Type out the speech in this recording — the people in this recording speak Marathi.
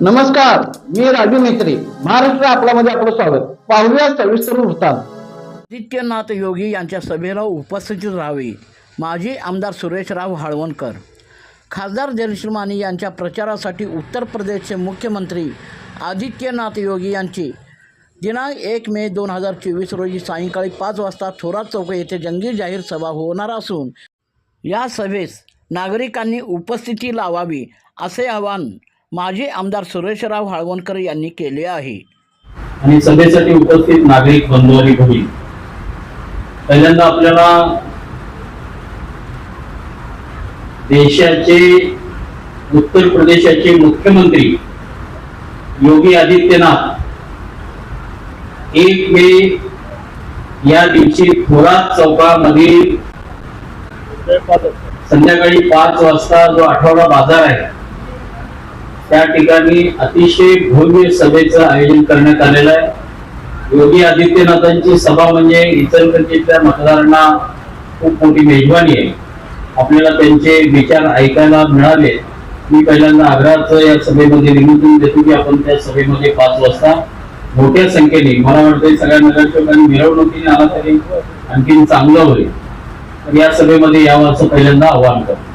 नमस्कार मी राजू मेत्री महाराष्ट्र आपल्यामध्ये आपलं स्वागत. पाहूया सविस्तर वृत्तांत. आदित्यनाथ योगी यांच्या सभेला उपस्थित राहावी. माजी आमदार सुरेशराव हळवणकर. खासदार जयश्री यांच्या प्रचारासाठी उत्तर प्रदेशचे मुख्यमंत्री आदित्यनाथ योगी यांची दिनांक एक मे दोन हजार चोवीस रोजी सायंकाळी पाच वाजता थोरात चौक येथे जंगी जाहीर सभा होणार असून या सभेस नागरिकांनी उपस्थिती लावावी असे आवाहन माजी आमदार सुरेशराव हाळवणकर यांनी केले आहे. आणि सभेसाठी उपस्थित नागरिक बंधू आणि भगिनी पहिल्यांदा आपल्याला देशाचे उत्तर प्रदेशाचे मुख्यमंत्री योगी आदित्यनाथ एक मे या दिवशी थोरात चौकामधील संध्याकाळी पाच वाजता जो आठवडा बाजार आहे त्या ठिकाणी अतिशय भव्य सभेचं आयोजन करण्यात आलेलं आहे. योगी आदित्यनाथांची सभा म्हणजे इचलकरंजीतल्या मतदारांना खूप मोठी मेजवानी आहे. आपल्याला त्यांचे विचार ऐकायला मिळाले. मी पहिल्यांदा आग्रहाचं या सभेमध्ये निमंत्रण देतो की आपण त्या सभेमध्ये पाच वाजता मोठ्या संख्येने मला वाटतं सगळ्या नगरसेवकांनी मिरवणुकीने आला तरी आणखीन चांगलं होईल. तर या सभेमध्ये यावं असं पहिल्यांदा आवाहन करतो.